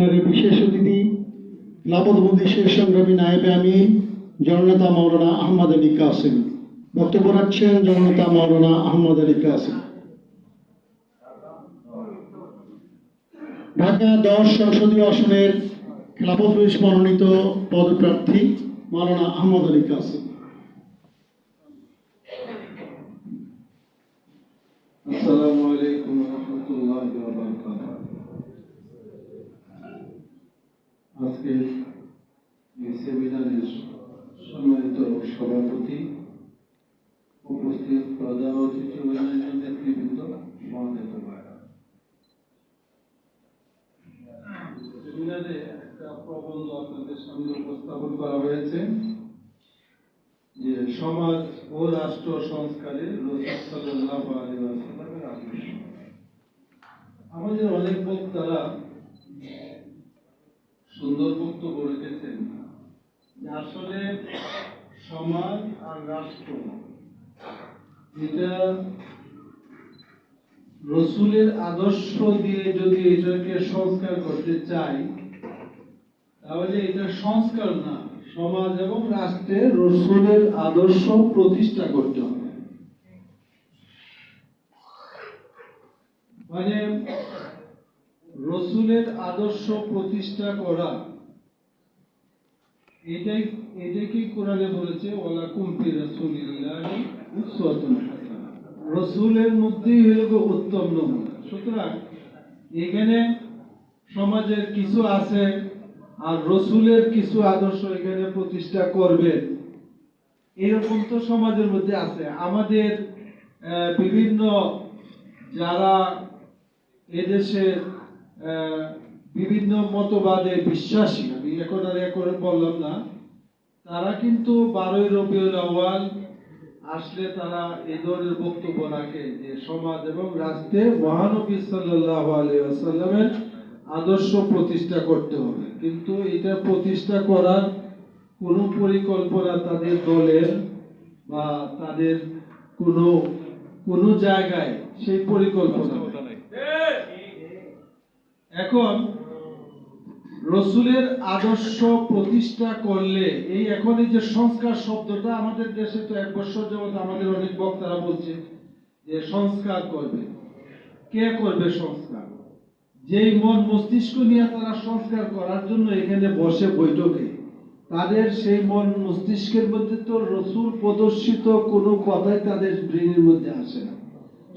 বিশেষ অতিথি লাবদমন্দিশের সংগ্রামী নায়েবে আমি জননেতা মৌলানা আহমদ আলী কাসিম। বক্তব্য রাখছেন জননেতা মৌলানা আহমদ আলী কাসিম। ঢাকা দশ সংসদীয় আসনের খেলাফত মনোনীত পদপ্রার্থী মৌলানা আহমদ আলী কাসিম। আজকে এই সেমিনারের সম্মানিত সভাপতি উপস্থিত প্রধান অতিথি নেতৃবৃন্দ সমাবেত সেমিনারে একটা প্রবন্ধ আপনাদের সামনে উপস্থাপন করা হয়েছে যে সমাজ ও রাষ্ট্র সংস্কারে রসুল আমাদের অনেক বক্তারা সুন্দর বক্তব্য রেখেছেন আসলে সমাজ আর রাষ্ট্র এটা রসুলের আদর্শ দিয়ে যদি এটাকে সংস্কার করতে চাই, তাহলে এটা সংস্কার না, সমাজ এবং রাষ্ট্রে রসুলের আদর্শ প্রতিষ্ঠা করতে হবে। মানে রসুলের আদর্শ প্রতিষ্ঠা করা। এটাই এটাকেই কোরআনে বলেছে রসুলের মধ্যেই হলো উত্তম নমুনা। সুতরাং এখানে সমাজের কিছু আছে আর রসুলের কিছু আদর্শ এখানে প্রতিষ্ঠা করবে। এরকম তো সমাজের মধ্যে আছে। আমাদের বিভিন্ন যারা এদেশে আহ, বিভিন্ন মতবাদে বিশ্বাসী, আমি এখন আর এ করে বললাম না তারা কিন্তু বারোই রবিউল আউয়াল আসলে তারা এই ধরনের বক্তব্য রাখে যে সমাজ এবং রাষ্ট্রে মহানবী আলাইহি আদর্শ প্রতিষ্ঠা করতে হবে কিন্তু এটা প্রতিষ্ঠা করার কোনো পরিকল্পনা তাদের দলের বা তাদের কোনো কোনো জায়গায় সেই পরিকল্পনা। এখন রসুলের আদর্শ প্রতিষ্ঠা করলে, এই এখন এই যে সংস্কার শব্দটা আমাদের দেশে তো এক বছর যাবত আমাদের অনেক বক্তারা বলছে যে সংস্কার করবে। কে করবে সংস্কার? যেই মন মস্তিষ্ক নিয়ে তারা সংস্কার করার জন্য এখানে বসে বৈঠকে, তাদের সেই মন মস্তিষ্কের মধ্যে তো রসুল প্রদর্শিত কোনো কথাই তাদের ব্রেনের মধ্যে আসে না।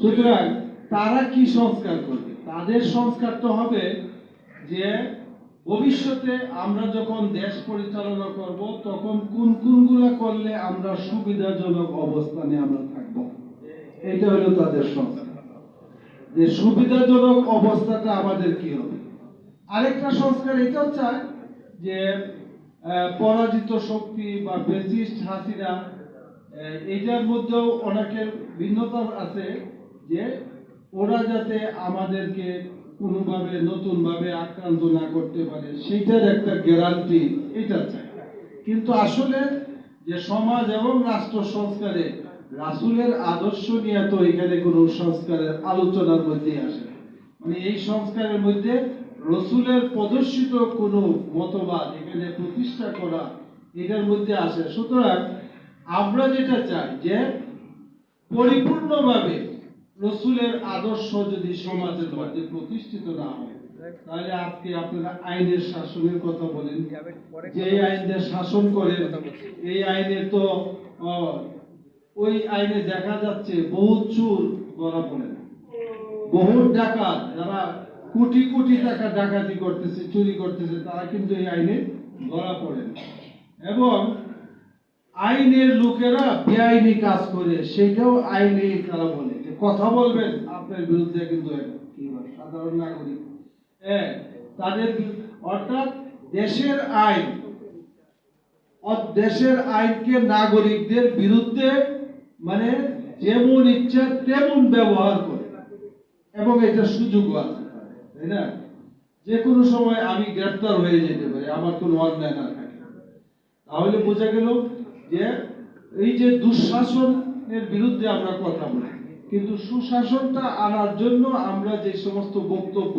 সুতরাং তারা কি সংস্কার করবে? তাদের সংস্কার তো হবে যে ভবিষ্যতে আমরা যখন দেশ পরিচালনা করব তখন কোন কোনগুলা করলে আমরা সুবিধাজনক অবস্থানে আমরা থাকব? এটা হলো তাদের সংস্কার। যে সুবিধাজনক অবস্থাটা আমাদের কি হবে? আরেকটা সংস্কার এটাও চায় যে পরাজিত শক্তি বা বেসিস্ট আহ, এটার মধ্যেও অনেকের ভিন্নতা আছে যে ওরা যাতে আমাদেরকে কোনোভাবে নতুনভাবে আক্রান্ত না করতে পারে, সেইটার একটা গ্যারান্টি এটা চাই। কিন্তু আসলে যে সমাজ এবং রাষ্ট্র সংস্কারে রাসূলের আদর্শ নিয়ে তো এখানে কোনো সংস্কারের আলোচনার মধ্যে আসে মানে এই সংস্কারের মধ্যে রসুলের প্রদর্শিত কোনো মতবাদ এখানে প্রতিষ্ঠা করা এটার মধ্যে আসে। সুতরাং আমরা যেটা চাই যে পরিপূর্ণভাবে রসুলের আদর্শ যদি সমাজের মধ্যে প্রতিষ্ঠিত না হয়, তাহলে আজকে আপনারা আইনের শাসনের কথা বলেন। যে এই আইন দিয়ে শাসন করে, এই আইনে তো ওই আইনে দেখা যাচ্ছে বহু চুর ধরা পড়ে বহু ডাকাত, যারা কোটি কোটি টাকা ডাকাতি করতেছে, চুরি করতেছে, তারা কিন্তু এই আইনে ধরা পড়ে এবং আইনের লোকেরা বেআইনি কাজ করে, সেটাও আইনে তারা বলে? কথা বলবেন, আপনার বিরুদ্ধে কিন্তু সাধারণ নাগরিক। তাদের অর্থাৎ দেশের আইন দেশের আইনকে নাগরিকদের বিরুদ্ধে মানে যেমন ইচ্ছা তেমন ব্যবহার করে, এবং এটা সুযোগও আছে তাই না? যে কোনো সময় আমি গ্রেফতার হয়ে যেতে পারি, আমার কোনো অন্যায় না থাকে। তাহলে বোঝা গেল যে এই যে দুঃশাসনের বিরুদ্ধে আমরা কথা বলি কিন্তু সুশাসনটা আনার জন্য আমরা যে সমস্ত বক্তব্য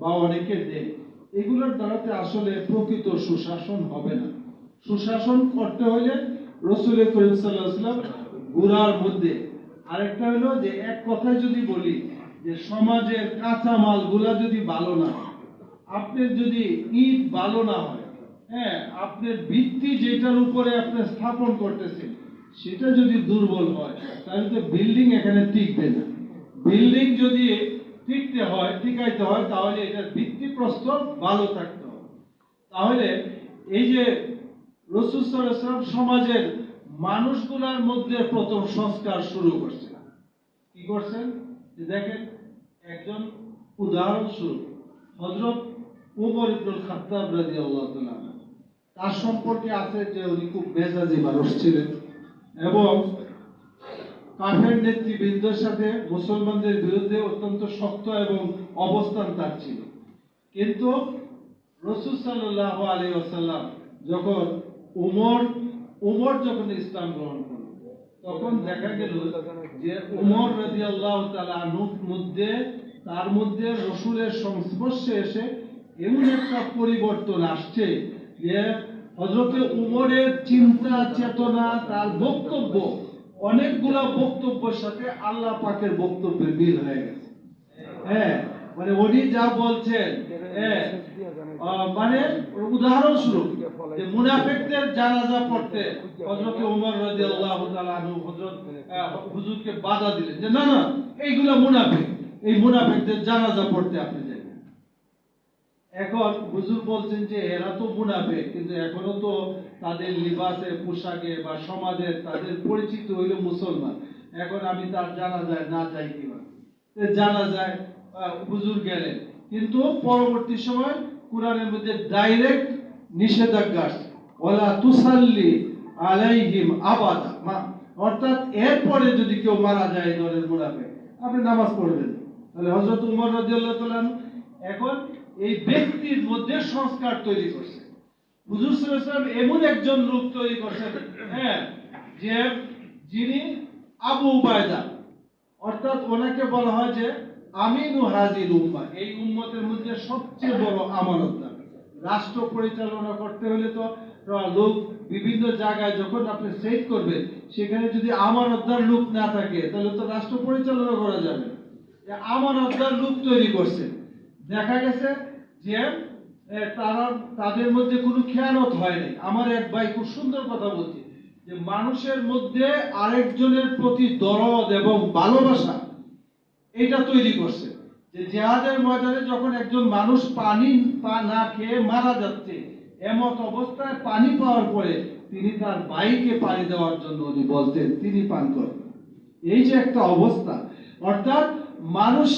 বা অনেকে দেয় এগুলোর দ্বারাতে আসলে প্রকৃত সুশাসন হবে না। সুশাসন করতে হলে রসুল করিম সাল্লাহাম গুড়ার মধ্যে আরেকটা হলো যে এক কথায় যদি বলি যে সমাজের কাঁচা মালগুলা যদি ভালো না আপনার যদি ইট ভালো না হয় হ্যাঁ আপনার ভিত্তি যেটার উপরে আপনি স্থাপন করতেছেন সেটা যদি দুর্বল হয়, তাহলে তো বিল্ডিং এখানে টিকবে না। বিল্ডিং যদি টিকতে হয়, টিকাইতে হয়, তাহলে এটার ভিত্তি ভিত্তিপ্রস্তর ভালো থাকতে হবে। তাহলে এই যে রসুল সাল্লাম সমাজের মানুষগুলার মধ্যে প্রথম সংস্কার শুরু করছেন। কি করছেন? দেখেন, একজন উদাহরণস্বরূপ হজরত উমর ইবনুল খাত্তাব রাদিয়াল্লাহু তাআলা। তার সম্পর্কে আছে যে উনি খুব মেজাজি মানুষ ছিলেন। এবং কাফের নেতৃবৃন্দের সাথে মুসলমানদের বিরুদ্ধে অত্যন্ত শক্ত এবং অবস্থান তার ছিল। কিন্তু রসুল সাল্লাহ আলী আসাল্লাম যখন উমর উমর যখন ইসলাম গ্রহণ করল, তখন দেখা গেল যে উমর রাজি আল্লাহ মধ্যে, তার মধ্যে রসুলের সংস্পর্শে এসে এমন একটা পরিবর্তন আসছে যে হজরতে উমরের চিন্তা চেতনা তার বক্তব্য অনেকগুলা বক্তব্যের সাথে আল্লাহ পাকের বক্তব্যের মিল হয়ে গেছে। হ্যাঁ মানে উনি যা বলছেন হ্যাঁ, মানে উদাহরণস্বরূপ যে মুনাফিকদের জানাজা পড়তে হযরত ওমর রাদিয়াল্লাহু তাআলা আনহু হযরত হুজুরকে বাধা দিলেন যে না না এইগুলা মুনাফিক এই মুনাফিকদের জানাজা পড়তে আপনি এখন হুজুর বলছেন যে এরা তো মুনাফিক, কিন্তু এখনও তো তাদের লিবাসে, পোশাকে বা সমাজের তাদের পরিচিত হইল মুসলমান। এখন আমি তার জানা যায়, না যাই কীভাবে তো জানা যায় হুজুর গেলেন। কিন্তু পরবর্তী সময় কোরআনের মধ্যে ডাইরেক্ট নিষেধাজ্ঞা ওলা তুসাল্লি আলাইহিম আবাদা, মা- অর্থাৎ এরপরে যদি কেউ মারা যায় এই দলের মুনাফিক, আপনি নামাজ পড়বেন। তাহলে হযরত উমর তাআলা এখন এই ব্যক্তির মধ্যে সংস্কার তৈরি করছে। হুজুর ওয়াসাল্লাম এমন একজন লোক তৈরি করছেন হ্যাঁ যে যিনি আবু উবায়দা। অর্থাৎ ওনাকে বলা হয় যে আমিনু হাজির উম্মা এই উম্মতের মধ্যে সবচেয়ে বড় আমানতদার। রাষ্ট্র পরিচালনা করতে হলে তো লোক বিভিন্ন জায়গায় যখন আপনি সেট করবেন, সেখানে যদি আমানতদার লোক না থাকে, তাহলে তো রাষ্ট্র পরিচালনা করা যাবে আমানতদার লোক তৈরি করছে। দেখা গেছে যে তারা, তাদের মধ্যে কোনো খেয়ানত হয়নি আমার এক ভাই খুব সুন্দর কথা বলছে যে, মানুষের মধ্যে আরেকজনের প্রতি দরদ এবং ভালোবাসা এটা তৈরি করছে। যে জেহাদের ময়দানে যখন একজন মানুষ পানি পা না খেয়ে মারা যাচ্ছে, এমত অবস্থায় পানি পাওয়ার পরে তিনি তার ভাইকে পানি দেওয়ার জন্য উনি বলতেন, তিনি পান করেন। এই যে একটা অবস্থা। অর্থাৎ মানুষ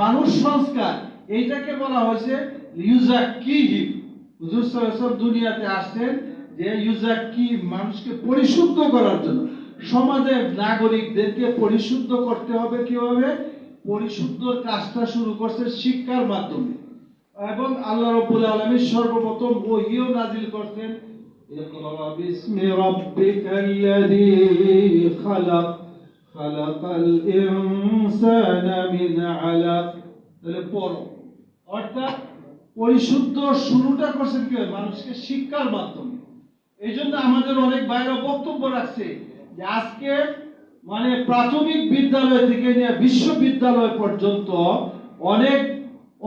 মানুষ সংস্কার এইটাকে বলা হয়েছে ইউজা কি হুজুর ওয়াসাল্লাম দুনিয়াতে আসছেন যে ইউজা কি মানুষকে পরিশুদ্ধ করার জন্য। সমাজের নাগরিকদেরকে পরিশুদ্ধ করতে হবে কীভাবে? পরিশুদ্ধর কাজটা শুরু করছে শিক্ষার মাধ্যমে। এবং আল্লাহ রাব্বুল আলামিন সর্বপ্রথম ওহিও নাজিল করছেন। মিন আলাক। তাহলে পড়ো। অর্থাৎ পরিশুদ্ধ শুরুটা করছেন কি মানুষকে শিক্ষার মাধ্যমে। এই জন্য আমাদের অনেক বাইরে বক্তব্য রাখছে যে আজকে মানে প্রাথমিক বিদ্যালয় থেকে নিয়ে বিশ্ববিদ্যালয় পর্যন্ত অনেক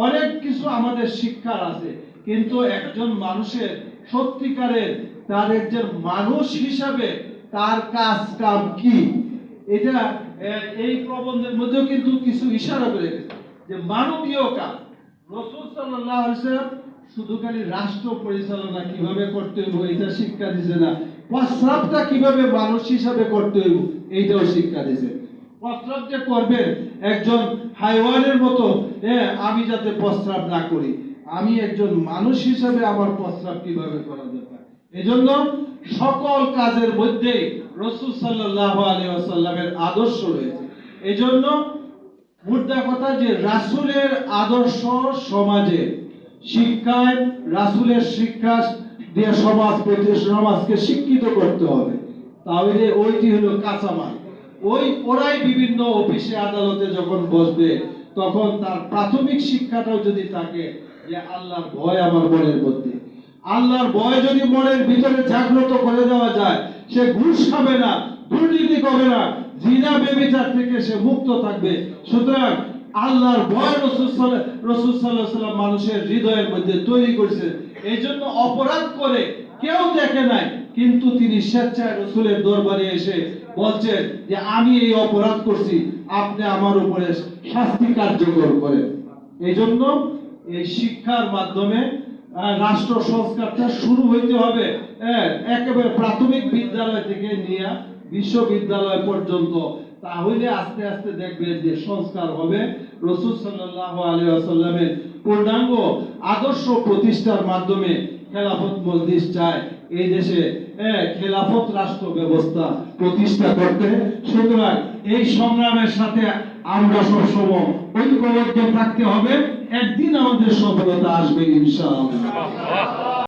অনেক কিছু আমাদের শিক্ষার আছে। কিন্তু একজন মানুষের সত্যিকারের তার একজন মানুষ হিসাবে তার কাজ কাম কি? এটা এই প্রবন্ধের মধ্যেও কিন্তু কিছু ইশারা করে যে মানবীয় কাজ। রসুল সাল্লাল্লাহু আলাইহি ওয়াসাল্লাম শুধু খালি রাষ্ট্র পরিচালনা কীভাবে করতে হইব, এটা শিক্ষা দিছে না। প্রস্রাবটা কীভাবে মানুষ হিসাবে করতে হইব, এইটাও শিক্ষা দিছে। প্রস্রাব যে করবেন একজন হাইওয়ানের মতো হ্যাঁ আমি যাতে প্রস্রাব না করি, আমি একজন মানুষ হিসাবে আমার প্রস্রাব কীভাবে করা দরকার? এজন্য সকল কাজের মধ্যে রসুল সাল্লাল্লাহু আলাইহি ওয়াসাল্লামের আদর্শ রয়েছে। এজন্য মুদ্রা কথা যে রাসূলের আদর্শ সমাজে শিক্ষায় রাসূলের শিক্ষা দিয়ে সমাজ প্রতি সমাজকে শিক্ষিত করতে হবে। তাহলে ওইটি হলো কাঁচামাল। ওই ওরাই বিভিন্ন অফিসে আদালতে যখন বসবে, তখন তার প্রাথমিক শিক্ষাটাও যদি থাকে যে আল্লাহর ভয় আমার মনের মধ্যে। আল্লাহর ভয় যদি মনের ভিতরে জাগ্রত করে দেওয়া যায়, সে ঘুষ খাবে না, দুর্নীতি করবে না জিনা বেবিচার থেকে সে মুক্ত থাকবে। সুতরাং আল্লাহর ভয় রসুল রসুল সাল্লাহ সাল্লাম মানুষের হৃদয়ের মধ্যে তৈরি করেছেন এই জন্য অপরাধ করে কেউ দেখে নাই কিন্তু তিনি স্বেচ্ছায় রসুলের দরবারে এসে বলছেন যে আমি এই অপরাধ করছি আপনি আমার উপরে শাস্তি কার্যকর করেন। এই জন্য এই শিক্ষার মাধ্যমে রাষ্ট্র সংস্কারটা শুরু হইতে হবে হ্যাঁ, একেবারে প্রাথমিক বিদ্যালয় থেকে নিয়ে বিশ্ববিদ্যালয় পর্যন্ত, তাহলে আস্তে আস্তে দেখবেন যে সংস্কার হবে। রসুল সাল্লাহ আলী আসাল্লামের পূর্ণাঙ্গ আদর্শ প্রতিষ্ঠার মাধ্যমে খেলাফত মজলিস চায়। এই দেশে খেলাফত রাষ্ট্র ব্যবস্থা প্রতিষ্ঠা করতে। সুতরাং এই সংগ্রামের সাথে আমরা সবসময় ঐক্যবদ্ধ থাকতে হবে। একদিন আমাদের সফলতা আসবে ইনশাআল্লাহ।